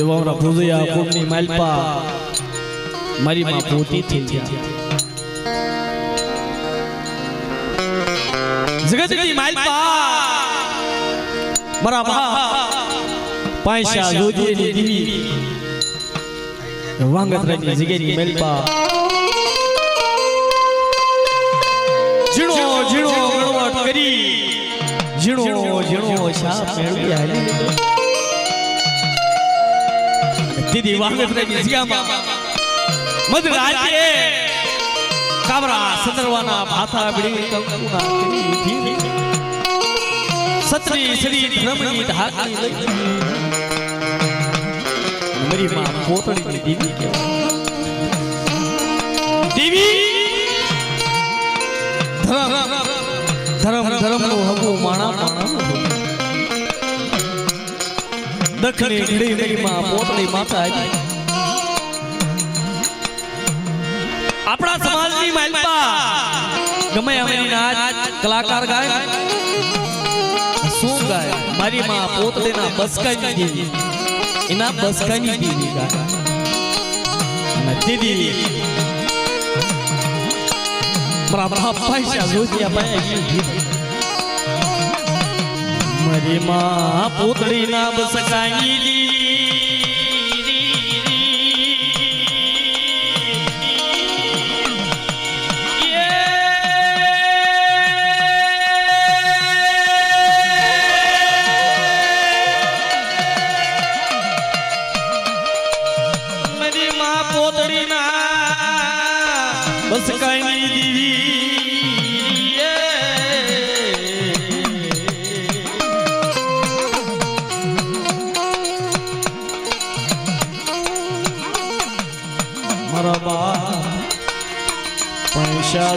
અમારા ભુજિયા કુંડની માલપા મારી માં પોતી થઈ ગયા. જગતની માલપા મારા બા પાંચા જોજીની દીવી. વાંગત્રાની જગ્યાની માલપા. જીણો જીણો ગણવટ કરી. જીણો જીણો શા મેળવી હાલી દીદી વાંગત્રાની જગ્યામાં મધ રાજ્ય કાબરા સદરવાના ભાથા બીડી કંકુના ઉઠી સત્રી શ્રી ધર્મની ઢાકણી લઈ. મારી માં પોતળીની દીવી કહેવાય. દેવી. ધર્મ દખણી ઘડી ઘડી પોતળી માતા આપણા સમાજની માલપા ગમે અમે નાચ કલાકાર ગાય. શું ગાય? મારી માં પોતળીના બસકાની દેવી. એના બસકાની દેવી ગાય. દીદી. પૈસા જોતિયા ભાઈ. મારી માં પોતળીના બસકાની મારી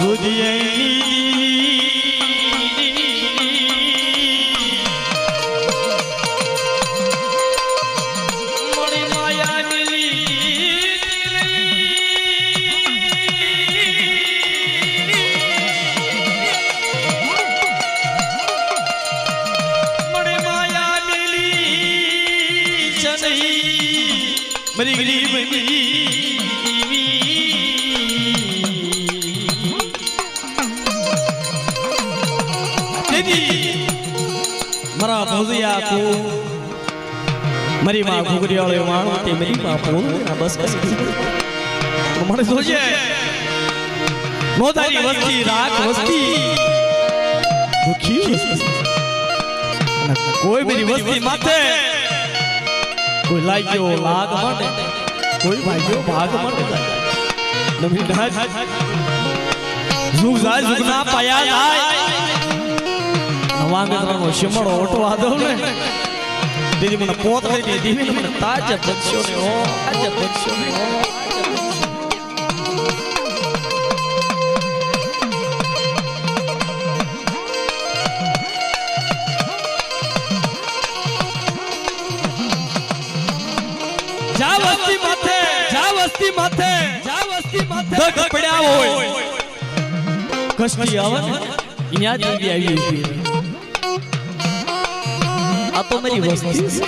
પૈસા દીદી મારા ભોજિયા કો મારી માં ઘુગરી વાળો માણો તે મારી માં આ બસ મને જોજે મોદારી વસ્તી રાખ વસ્તી. દુખી. કોઈ બધી વસ્તી માથે કોઈ લાગ્યો લાગ માટે. કોઈ ભાગ્યો ભાગ માટે. નવી ઢાજ જુગ જાય જુગ ના પાયા જાય. નવાંગત્રાનો શિમળો ઓટવા દઉં ને. દીદી મને પોત લઈ દે દીદી મને તાજે બનશો ને ઓ તાજ બનશો ને ઓ જા વસ્તી માથે જા વસ્તી માથે જા વસ્તી માથે. દગ પડ્યા હોય. કષ્ટી આવે ને દેવી આવી ઊભી આ તો મારી વસ્તી છે.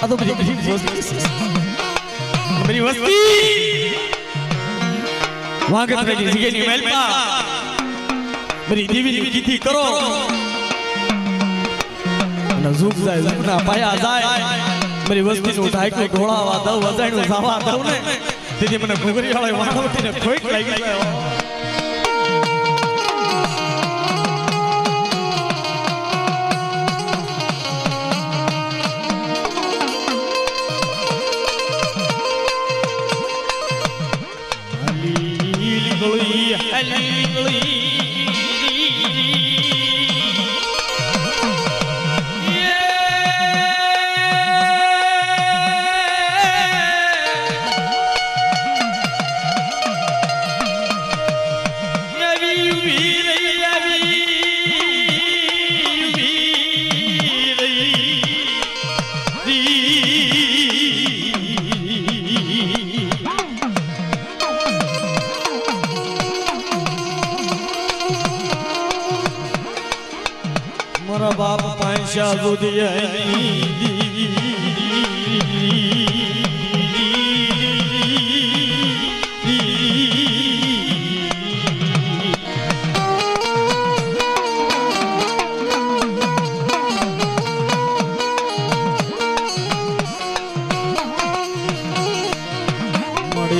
આ તો મારી વસ્તી. મારી વસ્તી વાગત રહી જગ્યાની મહેલમાં મારી દેવીની કીધી કરો અને ઝૂક જાય ઝૂકના પાયા જાય મારી વસ્તીનું ઢાંકણું ઢોળાવા દઉં અજાણ્યું સાવા દઉં ને તેથી મને ઘૂઘરી વાળા વાળવટીને ખોઈક લાગી જાય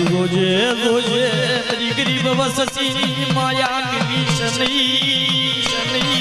જોજે જોજે તારી ગરીબ વસતી માયા મિલી શની શની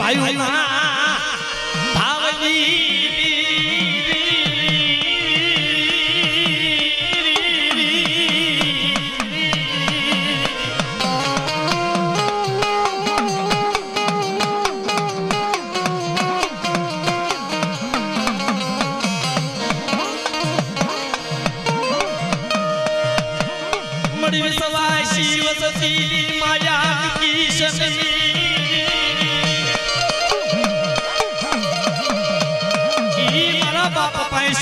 ભાઈ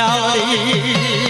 મારી માં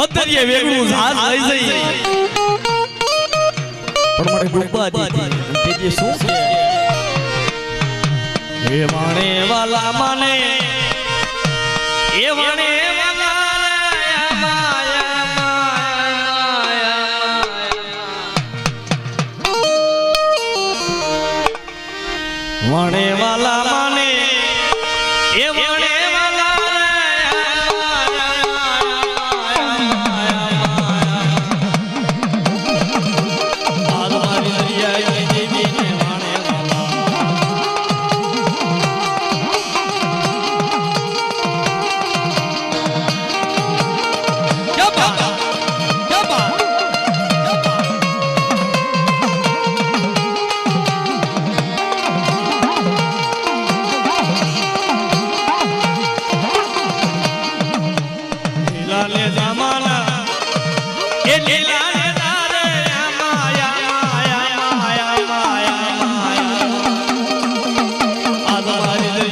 મતરીએ વેગળું ઝાડ લઈ જઈ પણ મને ડૂબવા દીધી તે જે શું છે? એ માણે વાલા માને. એ માણે માણે વાલા માને. એ માણે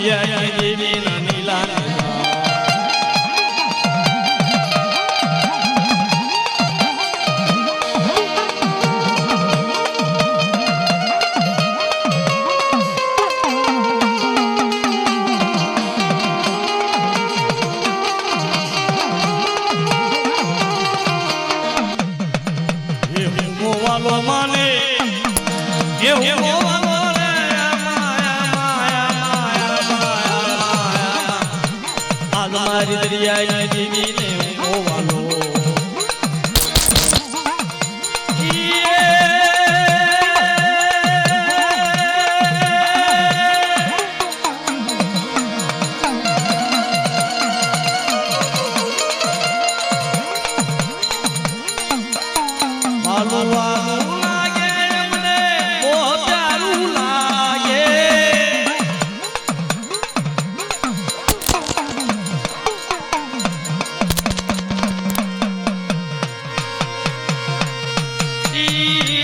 તમારી દેવી નીલા મોવાલો માને એ માયા માયા Hare